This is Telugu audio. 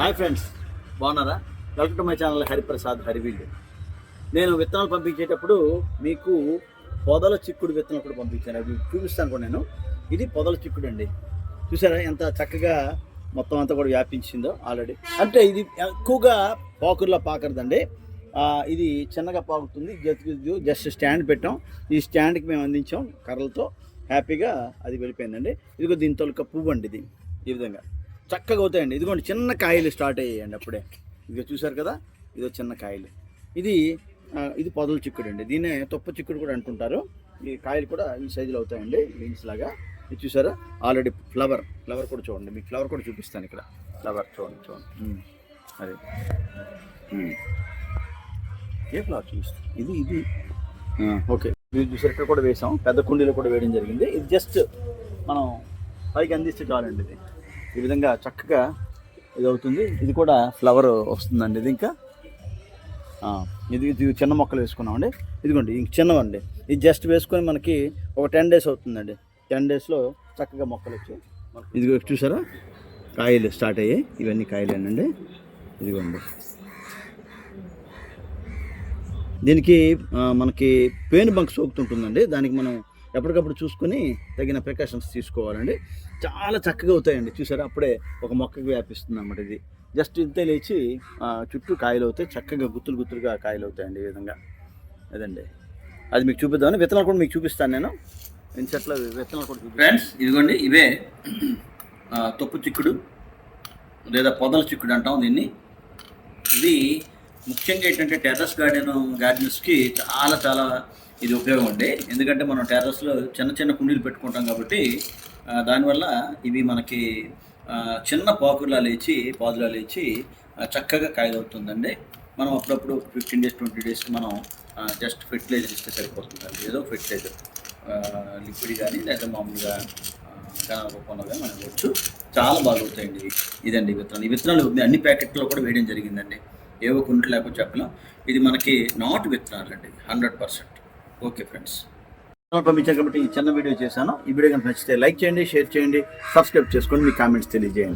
హాయ్ ఫ్రెండ్స్ బాగున్నారా? Welcome to my channel Hariprasad హరివీళ్ళు. నేను విత్తనాలు పంపించేటప్పుడు మీకు పొదల చిక్కుడు విత్తనాలు కూడా పంపించాను. అవి చూపిస్తాను కూడా నేను. ఇది పొదల చిక్కుడు అండి. చూసారా ఎంత చక్కగా మొత్తం అంతా కూడా వ్యాపించిందో ఆల్రెడీ. అంటే ఇది ఎక్కువగా పాకుర్లో పాకరదండి. ఇది చిన్నగా పాకుతుంది. జస్ట్- జస్ట్ స్టాండ్ పెట్టాం. ఈ స్టాండ్కి మేము అందించాం కర్రలతో. హ్యాపీగా అది వెళ్ళిపోయిందండి. ఇదిగో దీని తొలక పువ్వు అండి ఇది. ఈ విధంగా. చక్కగా అవుతాయండి. ఇదిగోండి చిన్న కాయలు స్టార్ట్ అయ్యాయండి అప్పుడే. ఇదిగో చూసారు కదా? ఇదో చిన్న కాయలు. ఇది ఇది పొదల చిక్కుడు అండి దీన్నే తొప్ప చిక్కుడు కూడా అంటుంటారు. ఈ కాయలు కూడా ఈ సైజులో అవుతాయండి బీన్స్ లాగా. ఇది చూసారా ఆల్రెడీ ఫ్లవర్ ఫ్లవర్ కూడా చూడండి. మీకు ఫ్లవర్ కూడా చూపిస్తాను ఇక్కడ. ఫ్లవర్ చూడండి చూడండి. అదే. ఏ ఫ్లవర్ చూపిస్తాను ఇది ఇది. ఓకే. మీరు చూసారు ఇక్కడ కూడా వేసాం. పెద్ద కుండీలో కూడా వేయడం జరిగింది. ఇది జస్ట్ మనం పైకి అందిస్తే చాలండి ఇది. ఈ విధంగా చక్కగా ఇది అవుతుంది ఇది కూడా ఫ్లవర్ వస్తుందండి ఇది ఇంకా. ఇది ఇది చిన్న మొక్కలు వేసుకున్నామండి. ఇదిగోండి ఇంక చిన్నవండి. ఇది జస్ట్ వేసుకొని మనకి ఒక టెన్ డేస్ అవుతుందండి. టెన్ డేస్లో చక్కగా మొక్కలు వచ్చి ఇదిగో చూసారా? కాయలు స్టార్ట్ అయ్యాయి. ఇవన్నీ కాయలేనండి. ఇదిగోండి. దీనికి మనకి పేను బంక్ సోకుతుంటుందండి. దానికి మనం ఎప్పటికప్పుడు చూసుకొని తగిన ప్రికాషన్స్ తీసుకోవాలండి. చాలా చక్కగా అవుతాయండి. చూసారా? అప్పుడే ఒక మొక్కకి వ్యాపిస్తుంది అన్నమాట ఇది. జస్ట్ ఇంతే లేచి ఆ, చుట్టూ కాయలు అవుతాయి. చక్కగా గుత్తులు గుత్తులుగా కాయలు అవుతాయండి ఈ విధంగా. అదండి. అది మీకు చూపిద్దామని విత్తనాలు కూడా మీకు చూపిస్తాను నేను. ఇన్సెట్ల విత్తనాలు కూడా ఫ్రెండ్స్ ఇదిగోండి ఇవే తొప్పు చిక్కుడు లేదా పొదల చిక్కుడు అంటాం దీన్ని. ఇది ముఖ్యంగా ఏంటంటే టెర్రస్ గార్డెన్ గార్డెన్స్కి చాలా చాలా ఇది ఉపయోగం అండి. ఎందుకంటే మనం టెర్రస్లో చిన్న చిన్న కుండీలు పెట్టుకుంటాం కాబట్టి దానివల్ల ఇవి మనకి చిన్న పాకులా లేచి పాదులా లేచి చక్కగా కాయదవుతుందండి. మనం అప్పుడప్పుడు ఫిఫ్టీన్ డేస్ ట్వంటీ డేస్ మనం జస్ట్ ఫెర్టిలైజర్ ఇస్తే సరిపోతుందండి. ఏదో ఫెర్టిలైజర్ లిక్విడ్ కానీ లేదా మామూలుగా కనవ రూపంలో కానీ మనం ఇవ్వచ్చు. చాలా బాగా అవుతాయండి ఇదండి విత్తనాలు. ఈ విత్తనాలు అన్ని ప్యాకెట్లో కూడా వేయడం జరిగిందండి. ఏవో కొన్ని లేకపోతే చెప్పలేం. ఇది మనకి నాటు విత్తనాలు అండి హండ్రెడ్ పర్సెంట్ ఓకే ఫ్రెండ్స్. పంపించాను కాబట్టి ఈ చిన్న వీడియో చేశాను. ఈ వీడియో కనుక నచ్చితే లైక్ చేయండి షేర్ చేయండి సబ్స్క్రైబ్ చేసుకోండి మీ కామెంట్స్ తెలియజేయండి.